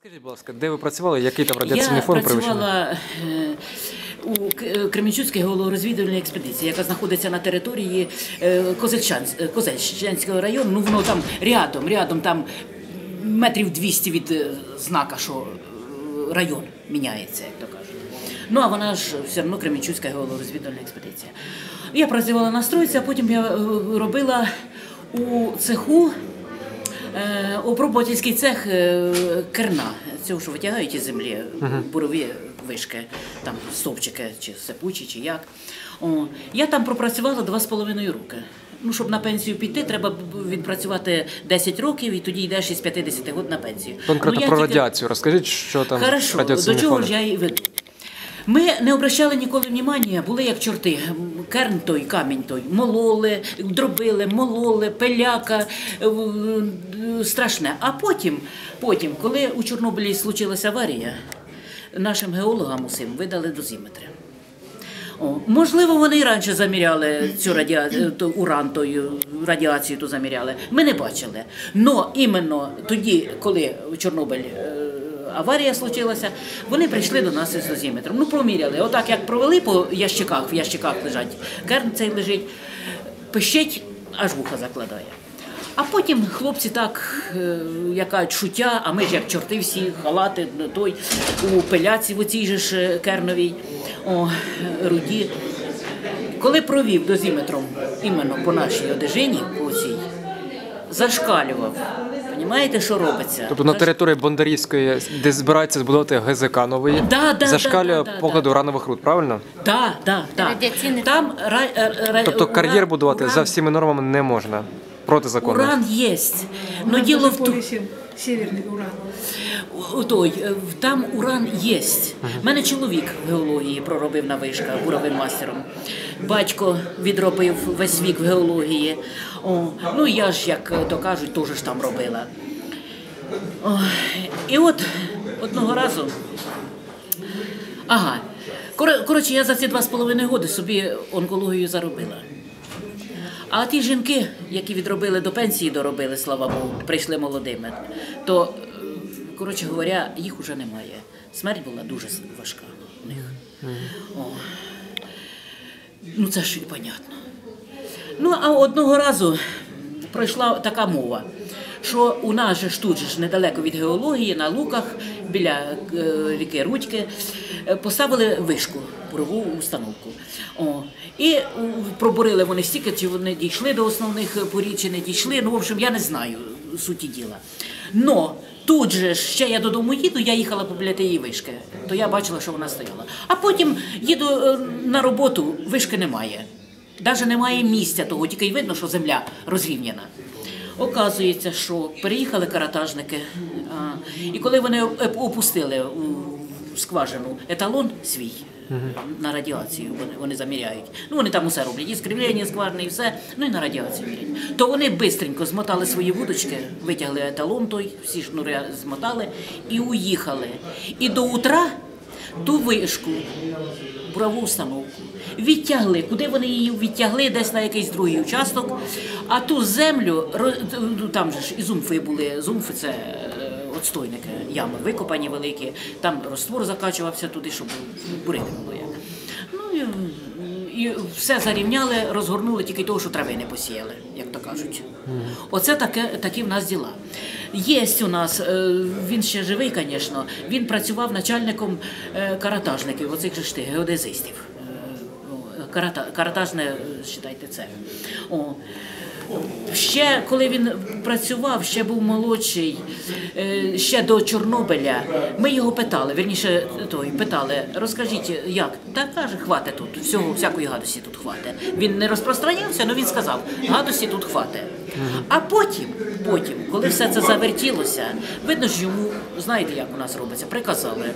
Скажіть, будь ласка, де ви працювали? Який там радіаційний фон Я працювала е, у е, Кременчуцькій головорозвідувальній експедиції, яка знаходиться на території е, Козельчанського району. Ну воно там рядом, рядом там метрів 200 від знака, що район міняється, як то кажуть. Ну а вона ж все одно Кременчуцька головорозвідувальна експедиція. Я працювала на стройці, а потім я робила у цеху. Е, цех е, керна, цього, що витягають із землі, бурові вишки, там стовпчики, чи сипучі, чи як. О, я там пропрацювала два з половиною роки. Ну, щоб на пенсію піти, треба відпрацювати 10 років, і тоді йдеш із 50 років на пенсію. Конкретно Ну, про тільки- радіацію. Розкажіть, що там Хорошо, до чого ж я і веду. Ми не обращали ніколи внимання, були як чорти. Керн той, камінь той, мололи, дробили, мололи, пиляка, е, е, страшне. А потім, потім, коли у Чорнобилі случилася аварія, нашим геологам усім видали дозиметри. О, можливо, вони і раніше заміряли цю радіа... то, уран, тою радіацію ту заміряли. Ми не бачили. Но іменно тоді, коли Чорнобиль е, аварія случилася, вони прийшли до нас із дозиметром. Ну, проміряли. Отак як провели по ящиках, в ящиках лежать, керн цей лежить, пищить, аж вуха закладає. А потім хлопці так, е, яка чуття, а ми ж як чорти всі, халати, той, у пиляці в оцій же ж е, керновій, о, руді. Коли провів дозиметром іменно по нашій одежині, по цій, зашкалював. Понімаєте, що робиться? Тобто на території Бондарівської, де збирається збудувати ГЗК новий, Да, да, зашкалює да, да, да, погляду ранових руд, правильно? Да, да, да. Радіаційний Там ра, е, ра, Тобто кар'єр будувати уран- за всіми нормами не можна. Протизаконно. Уран є. Но діло в тому. полюсе северный уран. Той, е, там уран є. У мене чоловік в геології проробив на вишках буровим мастером. Батько відробив весь вік в геології. О, ну я ж, як е, то кажуть, теж ж там робила. О, і от одного разу. Ага. Коротше, я за ці два з половиною роки собі онкологію заробила. А ті жінки, які відробили до пенсії, доробили, слава Богу, прийшли молодими, то, е, коротше говоря, їх уже немає. Смерть була дуже важка у них. О. Ну це ж і понятно. Ну, а одного разу пройшла така мова, що у нас же ж тут же ж недалеко від геології, на луках, біля е, ріки Рудьки, е, поставили вишку, бурову установку. О, і е, пробурили вони стільки, чи вони дійшли до основних порід, чи не дійшли. Ну, в общем, я не знаю суті діла. Но тут же ще я додому їду, я їхала побіля тієї вишки, то я бачила, що вона стояла. А потім їду на роботу, вишки немає. Навіть немає місця того, тільки й видно, що земля розрівняна. Оказується, що переїхали каратажники, і коли вони опустили у скважину еталон свій на радіацію, вони, вони заміряють. Ну вони там усе роблять, і скривлення скважини, і все, ну і на радіацію міряють. То вони бистренько змотали свої вудочки, витягли еталон той, всі шнури змотали і уїхали. І до утра ту вишку бурову установку. Відтягли, куди вони її відтягли, десь на якийсь другий участок. А ту землю, ро- там же ж і зумфи були, зумфи це е, отстойники, ями викопані великі, там розтвор закачувався туди, щоб бурити було як. Ну і, і все зарівняли, розгорнули тільки того, що трави не посіяли, як то кажуть. Оце таке, такі в нас діла. Є у нас, е, він ще живий, звісно, він працював начальником е, каратажників, оцих же ж геодезистів. Ну, Карата, каратажне, е, считайте, це. О. Ще коли він працював, ще був молодший, е, ще до Чорнобиля. Ми його питали, Верніше той питали, розкажіть, як? Та каже, хвате тут, всього, всякої гадості тут хвате. Він не розпространявся, але він сказав, гадості тут хвате. А потім, потім, коли все це завертілося, видно ж йому, знаєте, як у нас робиться, приказали.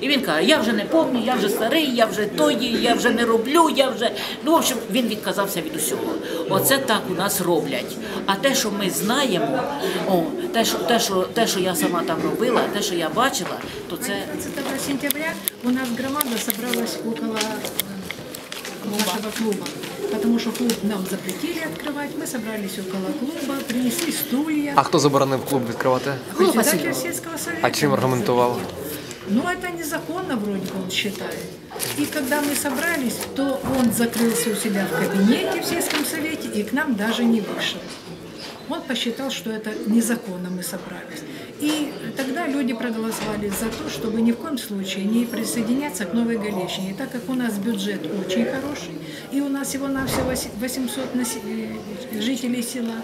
І він каже, я вже не пам'ятаю, я вже старий, я вже той, я вже не роблю, я вже. Ну, в общем, він відказався від усього. Оце так у нас роблять. А те, що ми знаємо, о, те, що, те, що, те, що я сама там робила, те, що я бачила, то це 15 сентября у нас громада собралась около нашего клуба потому что клуб нам запретили открывать. Мы собрались около клуба, принесли стулья. А хто заборонив клуб відкривати? Председатель сельского совета. А чим нас аргументував? Ну, это незаконно вроде бы он считает. И когда мы собрались, то он закрылся у себя в кабинете в сельском совете и к нам даже не вышел. Он посчитал, что это незаконно мы собрались. И тогда люди проголосовали за то, чтобы ни в коем случае не присоединяться к Новой Галещине, так как у нас бюджет очень хороший, и у нас всего-навсего 800 насе- э, жителей села,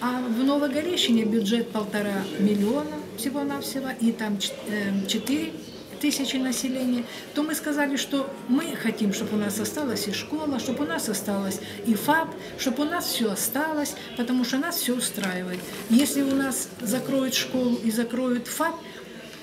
а в Новой Галещине бюджет полтора миллиона всего-навсего, и там 4 тысячи населения, то мы сказали, что мы хотим, чтобы у нас осталась и школа, чтобы у нас осталось и ФАП, чтобы у нас все осталось, потому что нас все устраивает. Если у нас закроют школу и закроют ФАП,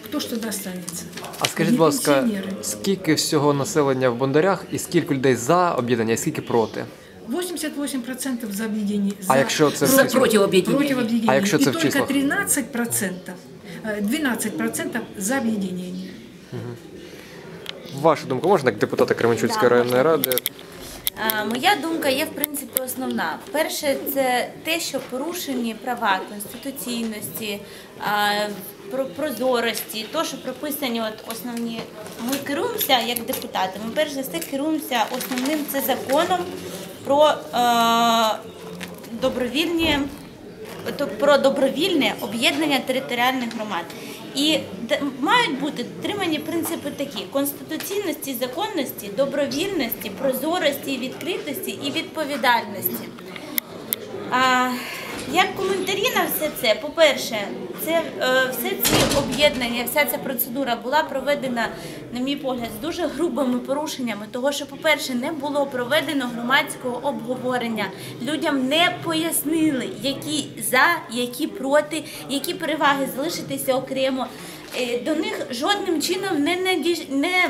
кто ж тогда останется? А скажіть, Не будь ласка, пенсіонери. скільки всього населення в Бондарях і скільки людей за об'єднання, і скільки проти? 88% за объединение. А якщо це За всі- проти об'єднання. против объединения. А якщо и це в только числах? 13%, э, 12% за объединение. Ваша думка, можна як депутата Кременчуцької Да, районної ради? Моя думка є в принципі основна. Перше, це те, що порушені права конституційності, про прозорості, то, що прописані от основні. Ми керуємося як депутати. Ми перш за все керуємося основним це законом про е, добровільні то про добровільне об'єднання територіальних громад. І мають бути дотримані принципи такі: конституційності, законності, добровільності, прозорості, відкритості і відповідальності. А, як коментарі на все це, по-перше, це е, все ці об'єднання, вся ця процедура була проведена, на мій погляд, з дуже грубими порушеннями, того, що, по-перше, не було проведено громадського обговорення. Людям не пояснили, які за, які проти, які переваги залишитися окремо. Е, До них жодним чином не надіж... не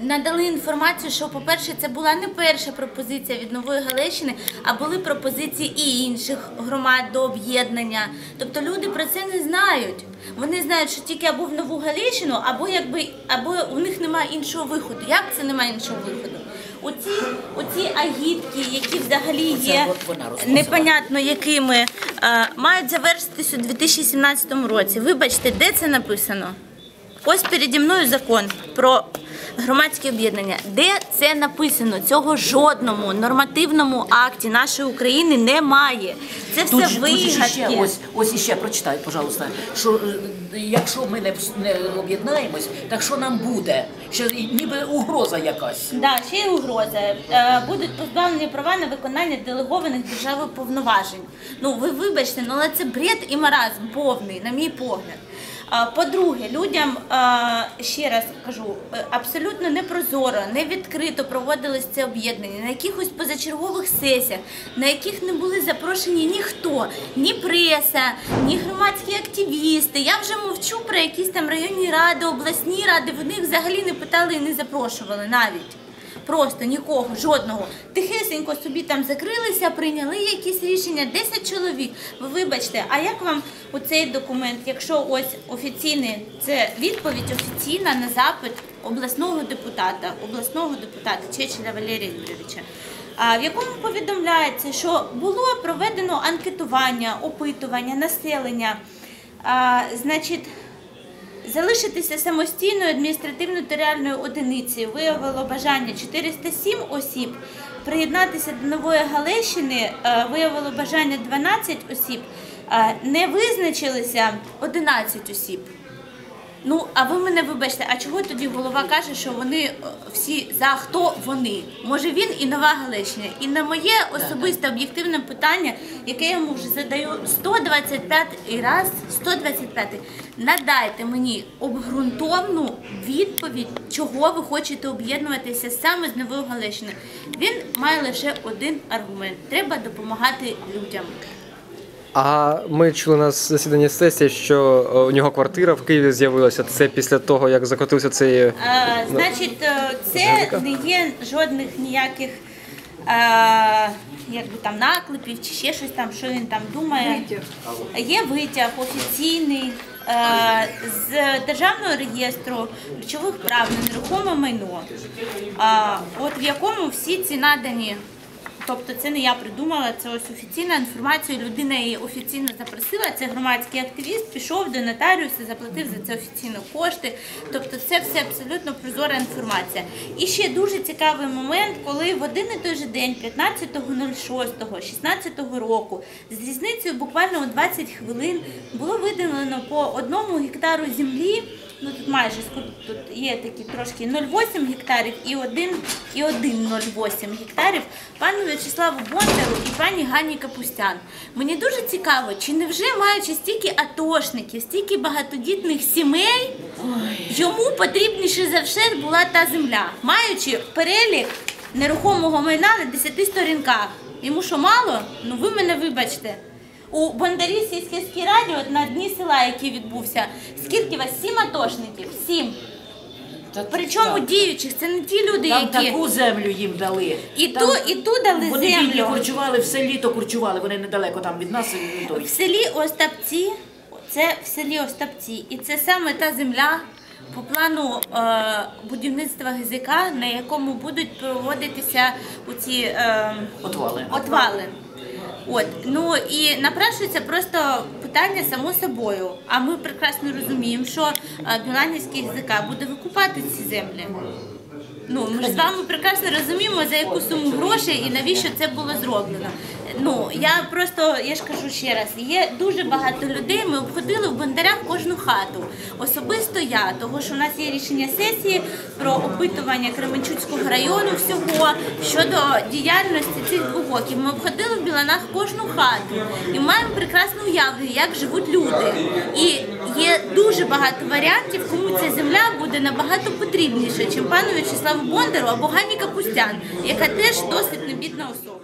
Надали інформацію, що, по-перше, це була не перша пропозиція від Нової Галещини, а були пропозиції і інших громад до об'єднання. Тобто люди про це не знають. Вони знають, що тільки або в Нову Галещину, або якби або у них немає іншого виходу. Як це немає іншого виходу? Оці, оці агітки, які взагалі є непонятно якими, е, мають завершитись у 2017 році. Вибачте, де це написано? Ось переді мною закон про громадське об'єднання. Де це написано? Цього жодному нормативному акті нашої України немає. Це Тут все тут ще вигадки. ось, ось іще прочитай, пожалуйста, що е, якщо ми не, не об'єднаємось, так що нам буде? Що ніби угроза якась. Да, ще й угроза. Е, Будуть позбавлені права на виконання делегованих державою повноважень. Ну ви вибачте, ну але це бред і маразм повний, на мій погляд. По-друге, людям ще раз кажу, е, абсолютно непрозоро, не відкрито проводилось це об'єднання на якихось позачергових сесіях, на яких не були запрошені ніхто, ні преса, ні громадські активісти. Я вже мовчу про якісь там районні ради, обласні ради. Вони взагалі не питали і не запрошували навіть. Просто нікого, жодного. Тихесенько собі там закрилися, прийняли якісь рішення, 10 чоловік. Ви вибачте, а як вам оцей документ, якщо ось офіційний, це відповідь офіційна на запит обласного депутата, обласного депутата Чечеля Валерія Юрійовича, в якому повідомляється, що було проведено анкетування, опитування населення. Значить, Залишитися самостійною адміністративно-територіальною одиницею виявило бажання 407 осіб. Приєднатися до Нової Галещини е, виявило бажання 12 осіб. Е, Не визначилися 11 осіб. Ну, а ви мене вибачте, а чого тоді голова каже, що вони е, всі за хто вони? Може він і нова Галещина? І на моє особисте об'єктивне питання, яке я йому вже задаю 125 раз, 125, надайте мені обґрунтовну відповідь, чого ви хочете об'єднуватися саме з новою Галещиною. Він має лише один аргумент: треба допомагати людям. А ми чули на засіданні сесії, що е, у нього квартира в Києві з'явилася. Це після того, як закотився цей. Е, Значить, е, це не є жодних ніяких е, якби там наклепів чи ще щось там, що він там думає. Є витяг офіційний е, з державного реєстру речових прав на нерухоме майно, е, от в якому всі ці надані Тобто це не я придумала, це ось офіційна інформація. Людина її офіційно запросила. Це громадський активіст, пішов до нотаріуса, заплатив за це офіційно кошти. Тобто, це все абсолютно прозора інформація. І ще дуже цікавий момент, коли в один і той же день, 15.06.16 року, з різницею буквально у 20 хвилин було виділено по одному гектару землі. Ну тут майже тут є такі трошки 0,8 гектарів і 1, і 1,08 гектарів пану В'ячеславу Бондару і пані Ганні Капустян. Мені дуже цікаво, чи невже маючи стільки атошників, стільки багатодітних сімей, йому потрібніше за все була та земля, маючи перелік нерухомого майна на 10 сторінках. Йому що мало? Ну ви мене вибачте. У Бондарі сільській раді, от на дні села, який відбувся, скільки вас? Сім атошників? Сім. Причому діючих, це не ті люди, Там які таку землю їм дали. і Там ту, і ту дали Вони бідні землю. курчували, все літо курчували, вони недалеко там від нас і той. В селі Остапці, це в селі Остапці, і це саме та земля по плану е, будівництва ГЗК, на якому будуть проводитися оці е, Отвали. отвали. От, ну і напрашується просто питання само собою. А ми прекрасно розуміємо, що е, Біланівський ГЗК буде викупати ці землі. Ну, ми ж з вами прекрасно розуміємо, за яку суму грошей і навіщо це було зроблено. Ну, я просто, я ж кажу ще раз, є дуже багато людей, ми обходили в Бондарях кожну хату. Особисто я, того що у нас є рішення сесії про опитування Кременчуцького району всього щодо діяльності цих двох оків. Ми обходили в Біланах кожну хату і маємо прекрасне уявлення, як живуть люди. І є дуже багато варіантів, кому ця земля буде набагато потрібніша, чим пану В'ячеславу Бондару або Ганні Капустян, яка теж досить небідна особа.